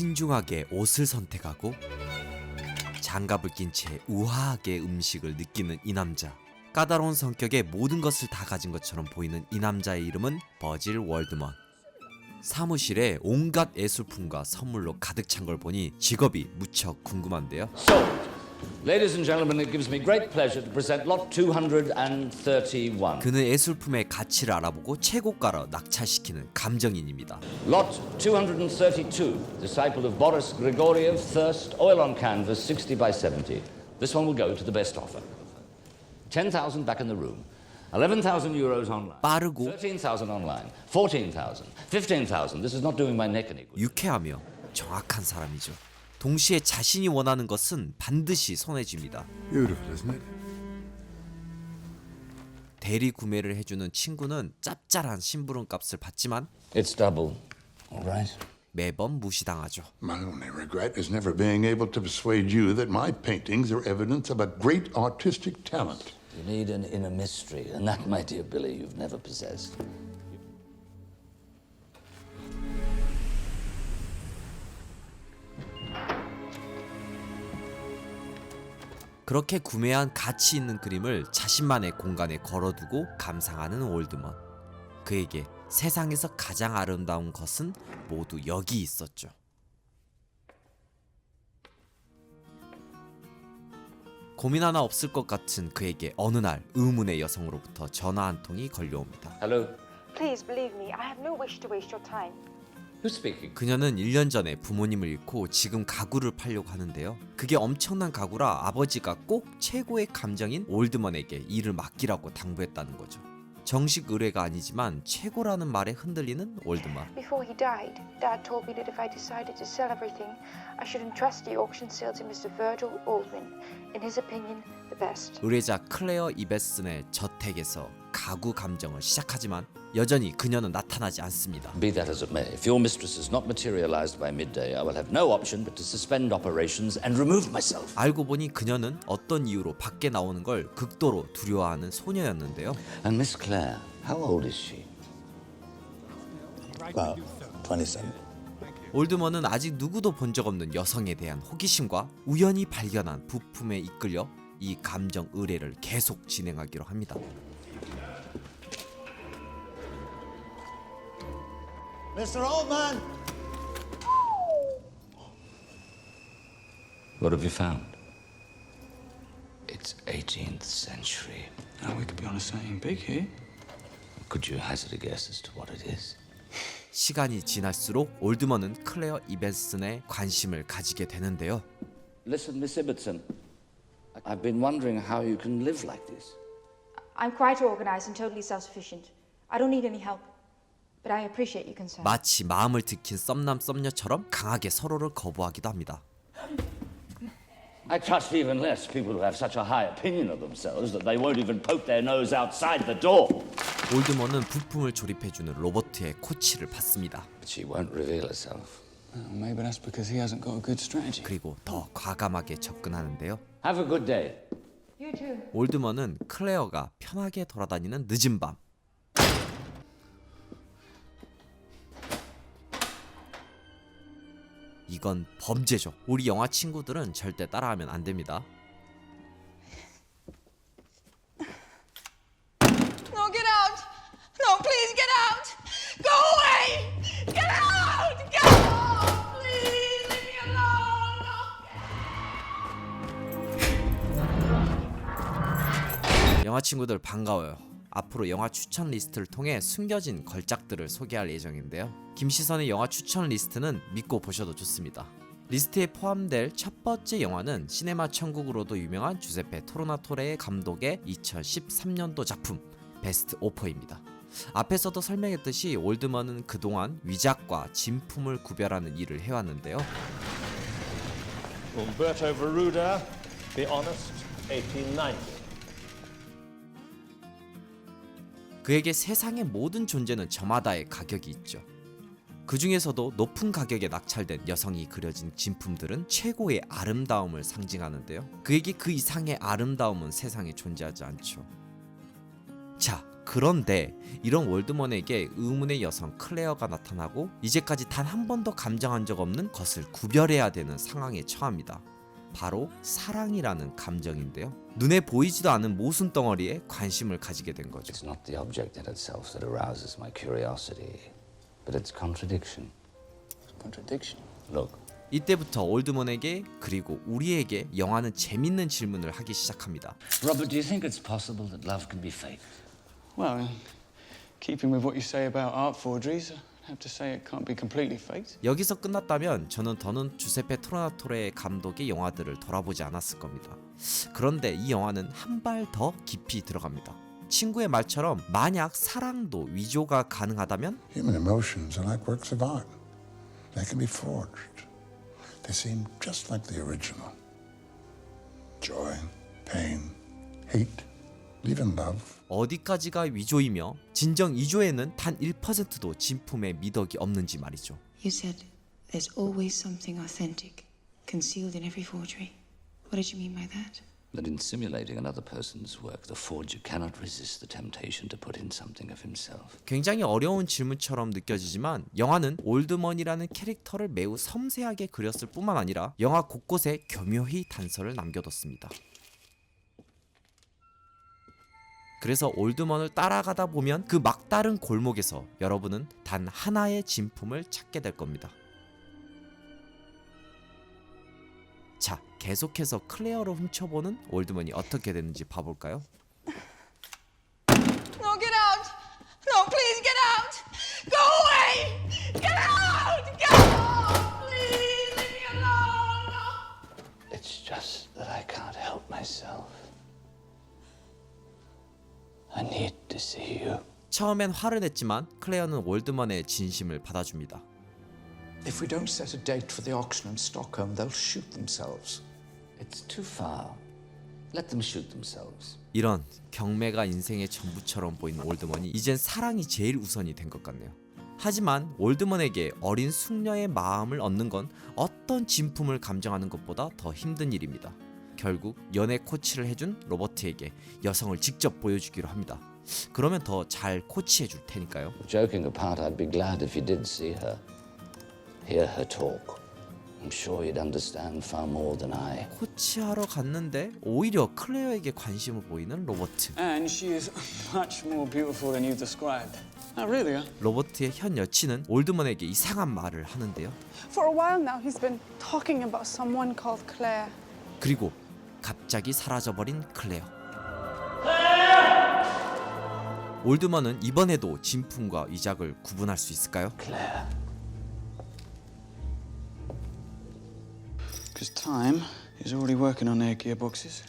신중하게 옷을 선택하고 장갑을 낀 채 우아하게 음식을 느끼는 이 남자. 까다로운 성격에 모든 것을 다 가진 것처럼 보이는 이 남자의 이름은 버질 월드먼. 사무실에 온갖 예술품과 선물로 가득 찬 걸 보니 직업이 무척 궁금한데요. So, ladies and gentlemen, it gives me great pleasure to present lot 231. 그는 예술품의 가치를 알아보고 최고가로 낙찰시키는 감정인입니다. Lot 232, disciple of Boris Grigoriev, Thirst, oil on canvas, 60 by 70. This one will go to the best offer. 10,000 back in the room. 11,000 euros online. 빠르고 13,000 online. 14,000. 15,000. This is not doing my neck any good. 유쾌하며 정확한 사람이죠. 동시에 자신이 원하는 것은 반드시 it? 대리 구매를 해주는 친구는 짭짤한 심부름 값을 받지만 It's double. All right. 매번 무시당하죠. My only regret is never being able to persuade you that my paintings are evidence of a great artistic talent. You need an inner mystery, and that, my dear Billy, you've never possessed. 그렇게 구매한 가치 있는 그림을 자신만의 공간에 걸어두고 감상하는 올드먼. 그에게 세상에서 가장 아름다운 것은 모두 여기 있었죠. 고민 하나 없을 것 같은 그에게 어느 날 의문의 여성으로부터 전화 한 통이 걸려옵니다. Hello. Please believe me, I have no wish to waste your time. 그녀는 1년 전에 부모님을 잃고 지금 가구를 팔려고 하는데요. 그게 엄청난 가구라 아버지가 꼭 최고의 감정인 올드먼에게 일을 맡기라고 당부했다는 거죠. 정식 의뢰가 아니지만 최고라는 말에 흔들리는 올드먼. Before he died, Dad told me that if I decided to sell everything, I should entrust the auction sale to Mr. Virgil Aldrin. In his opinion, the best. 의뢰자 클레어 이베슨의 저택에서 가구 감정을 시작하지만 여전히 그녀는 나타나지 않습니다. Be that as it may, if your mistress is not materialized by midday, I will have no option but to suspend operations and remove myself. 알고 보니 그녀는 어떤 이유로 밖에 나오는 걸 극도로 두려워하는 소녀였는데요. And Miss Claire, how old is she? About 27. 올드먼은 아직 누구도 본 적 없는 여성에 대한 호기심과 우연히 발견한 부품에 이끌려 이 감정 의뢰를 계속 진행하기로 합니다. Mr. Oldman! What have you found? It's 18th century. Now we could be on a certain big here. Could you hazard a guess as to what it is? 시간이 지날수록 올드먼은 클레어 이벤슨에 관심을 가지게 되는데요. Listen, Miss Ibbotson, I've been wondering how you can live like this. I'm quite organized and totally self sufficient. I don't need any help. But I appreciate your concern. 마치 마음을 들킨 썸남 썸녀처럼 강하게 서로를 거부하기도 합니다. I trust even less people who have such a high opinion of themselves that they won't even poke their nose outside the door. 올드먼은 부품을 조립해주는 로버트의 코치를 받습니다. But she won't reveal herself. Well, maybe that's because he hasn't got a good strategy. 그리고 더 과감하게 접근하는데요. Have a good day. You too. 올드먼은 클레어가 편하게 돌아다니는 늦은 밤 이건 범죄죠. 우리 영화 친구들은 절대 따라하면 안 됩니다. No, get out! No, please get out! Go away! Get out! Get out! Please leave me alone! No. 영화 친구들 반가워요. 앞으로 영화 추천 리스트를 통해 숨겨진 걸작들을 소개할 예정인데요. 김시선의 영화 추천 리스트는 믿고 보셔도 좋습니다. 리스트에 포함될 첫 번째 영화는 시네마 천국으로도 유명한 주세페 토로나토레 감독의 2013년도 작품 베스트 오퍼입니다. 앞에서도 설명했듯이 올드먼은 그동안 위작과 진품을 구별하는 일을 해왔는데요. Umberto Veruda, The Honest, 1890. 그에게 세상의 모든 존재는 저마다의 가격이 있죠. 그 중에서도 높은 가격에 낙찰된 여성이 그려진 진품들은 최고의 아름다움을 상징하는데요. 그에게 그 이상의 아름다움은 세상에 존재하지 않죠. 자, 그런데 이런 월드먼에게 의문의 여성 클레어가 나타나고 이제까지 단 한 번도 감정한 적 없는 것을 구별해야 되는 상황에 처합니다. 바로 사랑이라는 감정인데요. 눈에 보이지도 않은 모순 덩어리에 관심을 가지게 된 거죠. It's not the object in itself that arouses my curiosity, but its contradiction. Contradiction. Look, 이때부터 올드먼에게 그리고 우리에게 영화는 재밌는 질문을 하기 시작합니다. Robert, do you think it's possible that love can be faked? Well, in keeping with what you say about art forgeries, I have to say it can't be completely faked. 여기서 끝났다면 저는 더는 주세페 토라나토레 감독의 영화들을 돌아보지 않았을 겁니다. 그런데 이 영화는 한 발 더 깊이 들어갑니다. 친구의 말처럼 만약 사랑도 위조가 가능하다면 Human emotions are like works of art. They can be forged. They seem just like the original. Joy, pain, hate. 어디까지가 위조이며 진정 위조에는 단 1%도 진품의 미덕이 없는지 말이죠. You said there's always something authentic concealed in every forgery. What did you mean by that? That in simulating another person's work, the forger cannot resist the temptation to put in something of himself. 굉장히 어려운 질문처럼 느껴지지만 영화는 올드먼이라는 캐릭터를 매우 섬세하게 그렸을 뿐만 아니라 영화 곳곳에 교묘히 단서를 남겨뒀습니다. 그래서 올드먼을 따라가다 보면 그 막다른 골목에서 여러분은 단 하나의 진품을 찾게 될 겁니다. 자, 계속해서 클레어를 훔쳐보는 올드먼이 어떻게 되는지 봐볼까요? No, get out! No, please get out! Go away! Get out! Get out! Please leave me alone! It's just that I can't help myself. I need to see you. 처음엔 화를 냈지만 클레어는 올드먼의 진심을 받아줍니다. If we don't set a date for the auction in Stockholm, they'll shoot themselves. It's too far. Let them shoot themselves. 이런 경매가 인생의 전부처럼 보이는 올드먼이 이젠 사랑이 제일 우선이 된 것 같네요. 하지만 올드먼에게 어린 숙녀의 마음을 얻는 건 어떤 진품을 감정하는 것보다 더 힘든 일입니다. 결국 연애 코치를 해준 로버트에게 여성을 직접 보여주기로 합니다. 그러면 더 잘 코치해 줄 테니까요. Joking apart, I'd be glad if you did see her. Hear her talk. I'm sure you'd understand far more than I. 코치하러 갔는데 오히려 클레어에게 관심을 보이는 로버트. And she is much more beautiful than you described. Oh, really? Huh? 로버트의 현 여친은 올드먼에게 이상한 말을 하는데요. For a while now, he's been talking about someone called Claire. 그리고 갑자기 사라져버린 클레어. 올드먼은 이번에도 진품과 위작을 구분할 수 있을까요? Claire. Because time is already working on their gearboxes.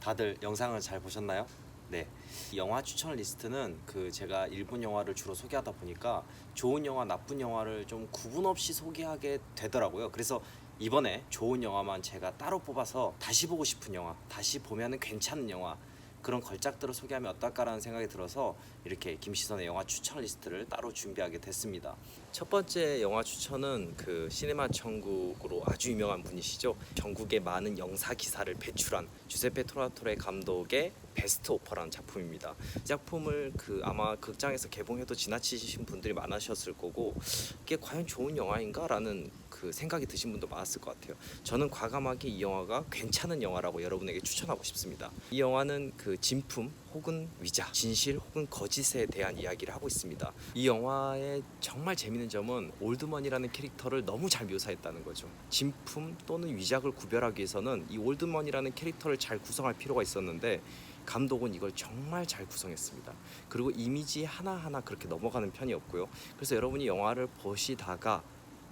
다들 영상을 잘 보셨나요? 네. 이 영화 추천 리스트는 그 제가 일본 영화를 주로 소개하다 보니까 좋은 영화, 나쁜 영화를 좀 구분 없이 소개하게 되더라고요. 그래서 이번에 좋은 영화만 제가 따로 뽑아서 다시 보고 싶은 영화, 다시 보면은 괜찮은 영화 그런 걸작들을 소개하면 어떨까라는 생각이 들어서 이렇게 김시선의 영화 추천 리스트를 따로 준비하게 됐습니다. 첫 번째 영화 추천은 그 시네마 천국으로 아주 유명한 분이시죠. 전국에 많은 영사 기사를 배출한 주세페 토라토레 감독의 베스트 오퍼라는 작품입니다. 이 작품을 그 아마 극장에서 개봉해도 지나치신 분들이 많으셨을 거고 이게 과연 좋은 영화인가라는 그 생각이 드신 분도 많았을 것 같아요. 저는 과감하게 이 영화가 괜찮은 영화라고 여러분에게 추천하고 싶습니다. 이 영화는 그 진품 혹은 위작, 진실 혹은 거짓에 대한 이야기를 하고 있습니다. 이 영화의 정말 재밌는 점은 올드먼이라는 캐릭터를 너무 잘 묘사했다는 거죠. 진품 또는 위작을 구별하기 위해서는 이 올드먼이라는 캐릭터를 잘 구성할 필요가 있었는데 감독은 이걸 정말 잘 구성했습니다. 그리고 이미지 하나하나 그렇게 넘어가는 편이었고요. 그래서 여러분이 영화를 보시다가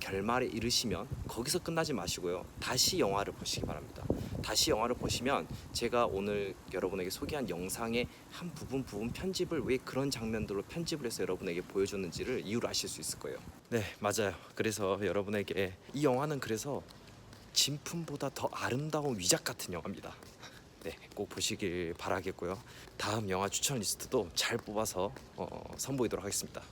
결말에 이르시면 거기서 끝나지 마시고요. 다시 영화를 보시기 바랍니다. 다시 영화를 보시면 제가 오늘 여러분에게 소개한 영상의 한 부분 부분 편집을 왜 그런 장면들로 편집을 해서 여러분에게 보여줬는지를 이유를 아실 수 있을 거예요. 네, 맞아요. 그래서 여러분에게 이 영화는 그래서 진품보다 더 아름다운 위작 같은 영화입니다. 네, 꼭 보시길 바라겠고요. 다음 영화 추천 리스트도 잘 뽑아서 어, 선보이도록 하겠습니다.